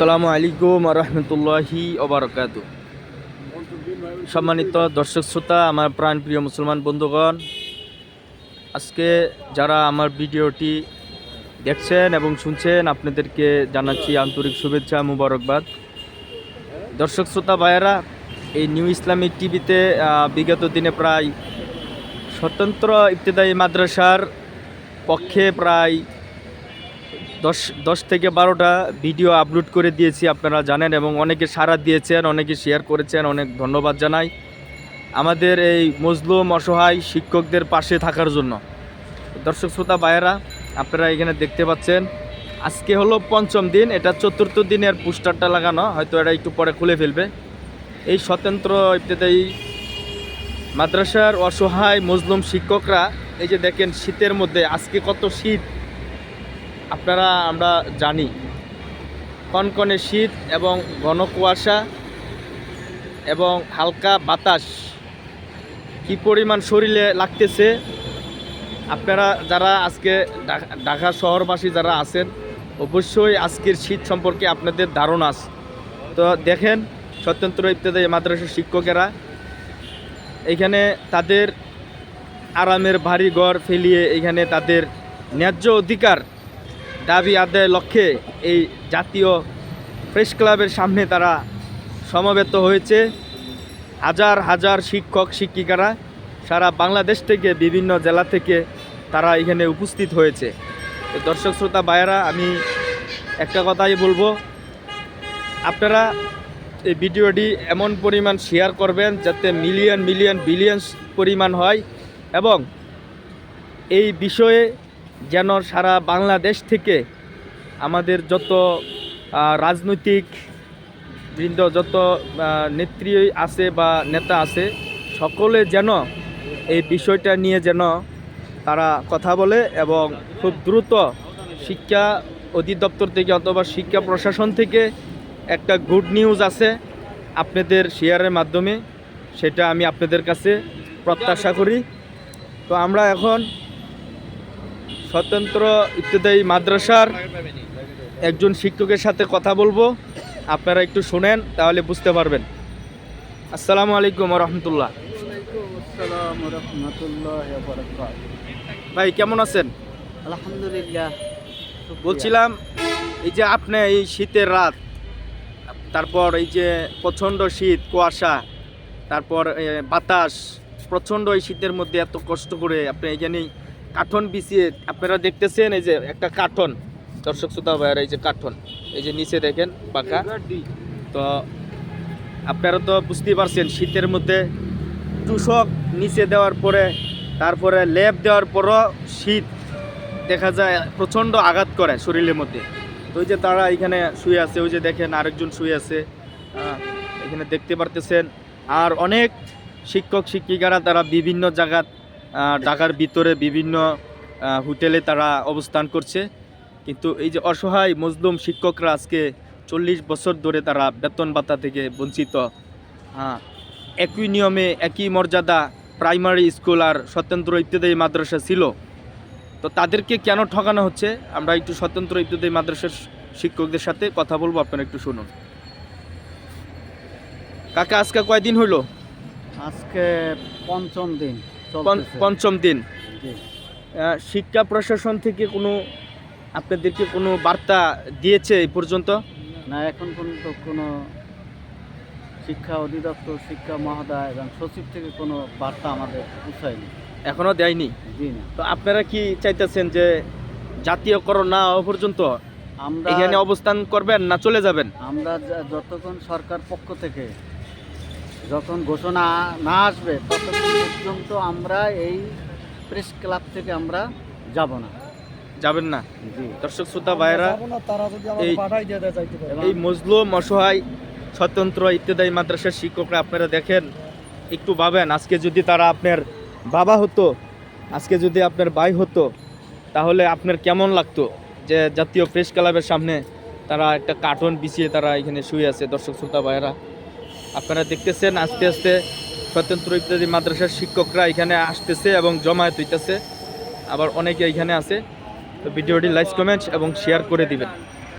আসসালামু আলাইকুম রহমতুল্লাহি ওবরকাত সম্মানিত দর্শক শ্রোতা, আমার প্রাণপ্রিয় মুসলমান বন্ধুগণ, আজকে যারা আমার ভিডিওটি দেখছেন এবং শুনছেন, আপনাদেরকে জানাচ্ছি আন্তরিক শুভেচ্ছা, মুবারকবাদ। দর্শক শ্রোতা, ভাইয়েরা, এই নিউ ইসলামিক টিভিতে বিগত দিনে প্রায় স্বতন্ত্র ইবতেদায়ী মাদ্রাসার পক্ষে প্রায় দশ দশ থেকে বারোটা ভিডিও আপলোড করে দিয়েছি আপনারা জানেন এবং অনেকে সাড়া দিয়েছেন, অনেকে শেয়ার করেছেন, অনেক ধন্যবাদ জানাই। আমাদের এই মজলুম অসহায় শিক্ষকদের পাশে থাকার জন্য। দর্শক শ্রোতা ভাইয়েরা, আপনারা এখানে দেখতে পাচ্ছেন, আজকে হলো পঞ্চম দিন, এটা চতুর্থ দিনের পোস্টারটা লাগানো, হয়তো এটা একটু পরে খুলে ফেলবে। এই স্বতন্ত্র ইত্যাদি মাদ্রাসার অসহায় মজলুম শিক্ষকরা, এই যে দেখেন শীতের মধ্যে, আজকে কত শীত আপনারা, আমরা জানি, কনকনে শীত এবং ঘন কুয়াশা এবং হালকা বাতাস কি পরিমাণ শরীরে লাগতেছে, আপনারা যারা আজকে ঢাকা- শহরবাসী যারা আছেন, অবশ্যই আজকের শীত সম্পর্কে আপনাদের ধারণা আছে। তো দেখেন, স্বতন্ত্র ইত্যাদি মাদ্রাসার শিক্ষকেরা এখানে তাদের আরামের ভারী ঘর ফেলিয়ে এখানে তাদের ন্যায্য অধিকার দাবি আদায়ের লক্ষ্যে এই জাতীয় প্রেস ক্লাবের সামনে তারা সমবেত হয়েছে। হাজার হাজার শিক্ষক, শিক্ষিকারা সারা বাংলাদেশ থেকে, বিভিন্ন জেলা থেকে তারা এখানে উপস্থিত হয়েছে। দর্শক, শ্রোতা, ভাইয়েরা, আমি একটা কথাই বলব। আপনারা এই ভিডিওটি এমন পরিমাণ শেয়ার করবেন যাতে মিলিয়ন মিলিয়ন বিলিয়ন পরিমাণ হয় এবং এই বিষয়ে যেন সারা বাংলাদেশ থেকে আমাদের যত রাজনৈতিক বৃন্দ, যত নেত্রী আছে বা নেতা আছে, সকলে যেন এই বিষয়টা নিয়ে যেন তারা কথা বলে এবং খুব দ্রুত শিক্ষা অধিদপ্তর থেকে অথবা শিক্ষা প্রশাসন থেকে একটা গুড নিউজ আছে আপনাদের শেয়ারের মাধ্যমে, সেটা আমি আপনাদের কাছে প্রত্যাশা করি। তো আমরা এখন স্বতন্ত্র ইত্যাদি মাদ্রাসার একজন শিক্ষকের সাথে কথা বলব। আপনারা একটু শোনেন তাহলে বুঝতে পারবেন। আসসালামু আলাইকুম রহমতুল্লাহ ভাই কেমন আছেন? আলহামদুলিল্লাহ বলছিলাম এই যে আপনি এই শীতের রাত তারপর এই যে প্রচণ্ড শীত কুয়াশা তারপর বাতাস প্রচণ্ড এই শীতের মধ্যে এত কষ্ট করে আপনি এখানে কাঠন বিছিয়ে, আপনারা দেখতেছেন এই যে একটা কাঠন দর্শক শ্রোতা ভাইয়ারা, এই যে কাঠন এই যে নিচে দেখেন, পাকা। তো আপনারা তো বুঝতেই পারছেন, শীতের মধ্যে টুসক নিচে দেওয়ার পরে, তারপরে লেপ দেওয়ার পরও শীত দেখা যায়, প্রচণ্ড আঘাত করে শরীরের মধ্যে। তো ওই যে তারা এখানে শুয়ে আছে, ওই যে দেখেন আরেকজন শুয়ে আছে। এখানে দেখতে পারতেছেন। আর অনেক শিক্ষক শিক্ষিকারা তারা বিভিন্ন জায়গা ঢাকার ভিতরে বিভিন্ন হোটেলে তারা অবস্থান করছে। কিন্তু এই যে অসহায় মজলুম শিক্ষকরা আজকে চল্লিশ বছর ধরে তারা বেতন ভাতা থেকে বঞ্চিত। হ্যাঁ একই নিয়মে একই মর্যাদা প্রাইমারি স্কুল আর স্বতন্ত্র ইত্যাদি মাদ্রাসা ছিল। তো তাদেরকে কেন ঠকানো হচ্ছে? আমরা একটু স্বতন্ত্র ইত্যাদি মাদ্রাসার শিক্ষকদের সাথে কথা বলব, আপনারা একটু শুনুন। কাকা, আজকে কয়দিন হইল আজকে পঞ্চম দিন। পঞ্চম দিন। শিক্ষা প্রশাসন থেকে কোনো আপনাদেরকে কোনো বার্তা দিয়েছে এই পর্যন্ত? না এখন পর্যন্ত কোনো শিক্ষা অধিদপ্তর শিক্ষা মহোদয় এবং সচিব থেকে কোনো বার্তা আমাদের পৌঁছায়নি। এখনও দেয়নি? জি না। তো আপনারা কি চাইতেছেন যে জাতীয়করণ না হওয়া পর্যন্ত আমরা এখানে অবস্থান করবেন না চলে যাবেন? আমরা যতক্ষণ সরকার পক্ষ থেকে যখন ঘোষণা না আসবে ততক্ষণ পর্যন্ত আমরা এই প্রেস ক্লাব থেকে আমরা যাব না। যাবেন না? জি। দর্শক শ্রোতা যদি এই- মজলুম অসহায় স্বতন্ত্র ইত্যাদি মাদ্রাসার শিক্ষকরা আপনারা দেখেন একটু ভাবেন আজকে যদি তারা আপনার বাবা হতো আজকে যদি আপনার ভাই হতো তাহলে আপনার কেমন লাগতো? যে জাতীয় প্রেস ক্লাবের সামনে তারা একটা কার্টুন বিছিয়ে তারা এখানে শুয়ে আছে দর্শক শ্রোতা ভাইয়েরা। আপনারা দেখতেছেন, আস্তে আস্তে স্বতন্ত্র ইত্যাদি মাদ্রাসার শিক্ষকরা এখানে আসতেছে এবং জমায়েত হইতেছে। আবার অনেকে এখানে আছে। তো ভিডিওটি লাইক, কমেন্ট এবং শেয়ার করে দিবেন।